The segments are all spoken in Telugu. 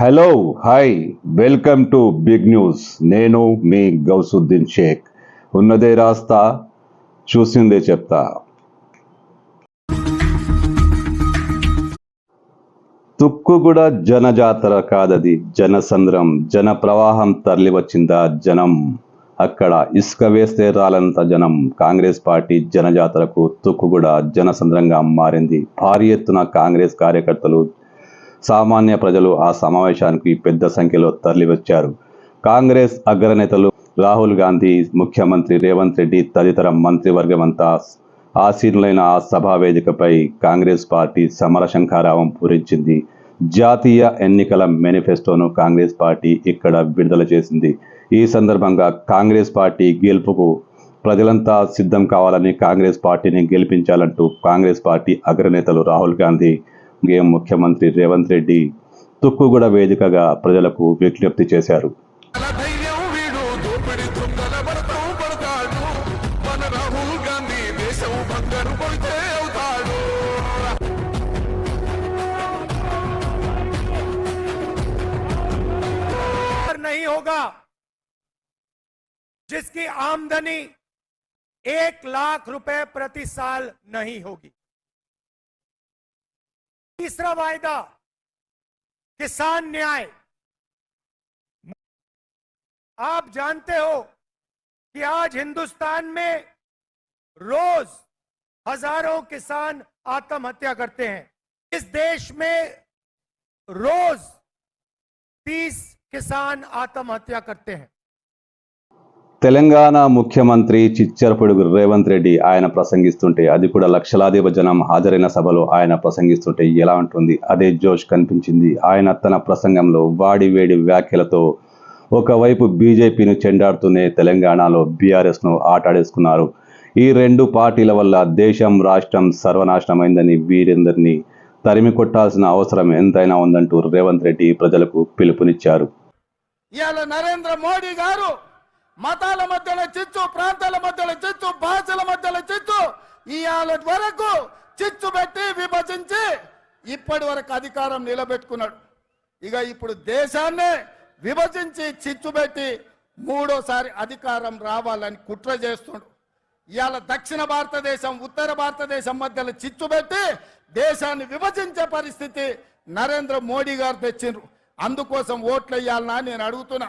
Hello hi welcome to big news నేను మీ గౌసుద్దీన్ షేక్. ఉన్నదే రాస్తా చూసిందే చెప్తా. తుక్కుగూడ జనజాతర కాదది జనసంద్రం జన ప్రవాహం తరలి వచ్చిందా జనం? అక్కడ ఇసుక వేస్తే రాలంత జనం. కాంగ్రెస్ పార్టీ జనజాతరకు తుక్కుగూడ జనసంద్రంగా మారింది. భారీ ఎత్తున కాంగ్రెస్ కార్యకర్తలు సామాన్య ప్రజలు ఆ సమావేశానికి పెద్ద సంఖ్యలో తరలివచ్చారు. కాంగ్రెస్ అగ్రనేతలు రాహుల్ గాంధీ ముఖ్యమంత్రి రేవంత్ రెడ్డి తదితర మంత్రివర్గం అంతా ఆసీనులైన ఆ సభా వేదికపై కాంగ్రెస్ పార్టీ సమరశంఖారావం పూరించింది. జాతీయ ఎన్నికల మేనిఫెస్టోను కాంగ్రెస్ పార్టీ ఇక్కడ విడుదల చేసింది. ఈ సందర్భంగా కాంగ్రెస్ పార్టీ గెలుపుకు ప్రజలంతా సిద్ధం కావాలని కాంగ్రెస్ పార్టీని గెలిపించాలంటూ కాంగ్రెస్ పార్టీ అగ్రనేతలు రాహుల్ గాంధీ గేమ్ ముఖ్యమంత్రి రేవంత్ రెడ్డి తుక్కుగూడ వేదికగా ప్రజలకు విజ్ఞప్తి చేశారు మన ధైర్యం వీడు దోపిడి దొంగల భరతం పడతాడు మన రాహుల్ గాంధీ దేశం బంగారు పడితే అవుతాడు पर नहीं होगा जिसकी आमदनी एक लाख रुपए प्रति साल नहीं होगी तीसरा वायदा, किसान न्याय। आप जानते हो कि आज हिंदुस्तान में रोज हज़ारों किसान आत्महत्या करते हैं। इस देश में रोज तीस किसान आत्महत्या करते हैं। తెలంగాణ ముఖ్యమంత్రి చిచ్చరపొడుగు రేవంత్ రెడ్డి ఆయన ప్రసంగిస్తుంటే అది కూడా లక్షలాది జనం హాజరైన సభలో ఆయన ప్రసంగిస్తుంటే ఎలా ఉంటుంది? అదే జోష్ కనిపించింది. ఆయన తన ప్రసంగంలో వాడి వేడి వ్యాఖ్యలతో ఒకవైపు బీజేపీని చెండాడుతూనే తెలంగాణలో బీఆర్ఎస్ను ఆటాడేసుకున్నారు. ఈ రెండు పార్టీల వల్ల దేశం రాష్ట్రం సర్వనాశనమైందని వీరందరినీ తరిమి కొట్టాల్సిన అవసరం ఎంతైనా ఉందంటూ రేవంత్ రెడ్డి ప్రజలకు పిలుపునిచ్చారు. ఇవాళ నరేంద్ర మోడీ గారు మతాల మధ్యలో చిచ్చు ప్రాంతాల మధ్యలో చిచ్చు భాషల మధ్యలో చిచ్చు ఇవాళ వరకు చిచ్చు పెట్టి విభజించి ఇప్పటి వరకు అధికారం నిలబెట్టుకున్నాడు. ఇక ఇప్పుడు దేశాన్నే విభజించి చిచ్చు పెట్టి మూడోసారి అధికారం రావాలని కుట్ర చేస్తుండు. ఇవాళ దక్షిణ భారతదేశం ఉత్తర భారతదేశం మధ్యలో చిచ్చు పెట్టి దేశాన్ని విభజించే పరిస్థితి నరేంద్ర మోడీ గారు తెచ్చిండ్రు. అందుకోసం ఓట్లు వేయాలనా నేను అడుగుతున్నా.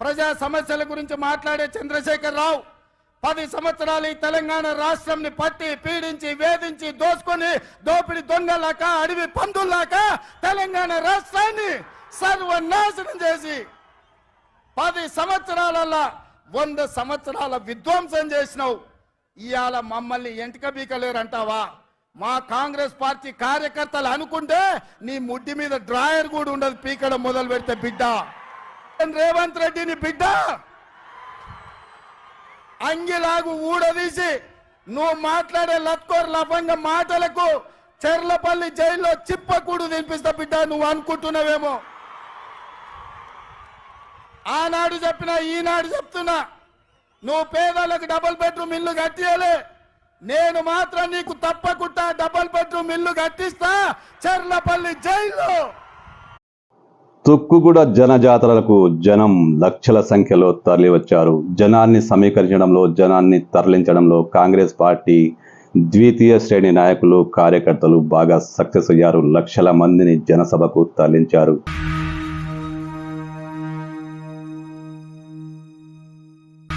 ప్రజా సమస్యల గురించి మాట్లాడే చంద్రశేఖర్ రావు పది సంవత్సరాలు ఈ తెలంగాణ రాష్ట్రంని పట్టి పీడించి వేధించి దోసుకొని దోపిడి దొంగలాక అడవి పందుల్లాక తెలంగాణ రాష్ట్రాన్ని సర్వనాశనం చేసి పది సంవత్సరాలల్లా వంద సంవత్సరాల విధ్వంసం చేసినావు. ఇవాళ మమ్మల్ని ఎంటిక బీకలేరంటావా? మా కాంగ్రెస్ పార్టీ కార్యకర్తలు అనుకుంటే నీ ముడ్డి మీద డ్రాయర్ కూడా ఉండదు పీకడం మొదలు పెడితే బిడ్డ. రేవంత్ రెడ్డిని బిడ్డ. అంగిలాగు ఊడదీసి నువ్వు మాట్లాడే లత్కోర్ లభంగ మాటలకు చెర్లపల్లి జైల్లో చిప్పకూడు తినిపిస్తా బిడ్డ నువ్వు అనుకుంటున్నావేమో. ఆనాడు చెప్పినా ఈనాడు చెప్తున్నా. నువ్వు పేదలకు డబుల్ బెడ్రూమ్ ఇల్లు కట్టియలే నేను మాత్రం నీకు తప్పకుండా డబుల్ బెడ్రూమ్ ఇల్లు కట్టిస్తా చెర్లపల్లి జైల్లో. తుక్కుగూడ జనజాతరలకు జనం లక్షల సంఖ్యలో తరలివచ్చారు. జనాన్ని సమీకరించడంలో జనాన్ని తరలించడంలో కాంగ్రెస్ పార్టీ ద్వితీయ శ్రేణి నాయకులు కార్యకర్తలు బాగా సక్సెస్ అయ్యారు. లక్షల మందిని జనసభకు తరలించారు.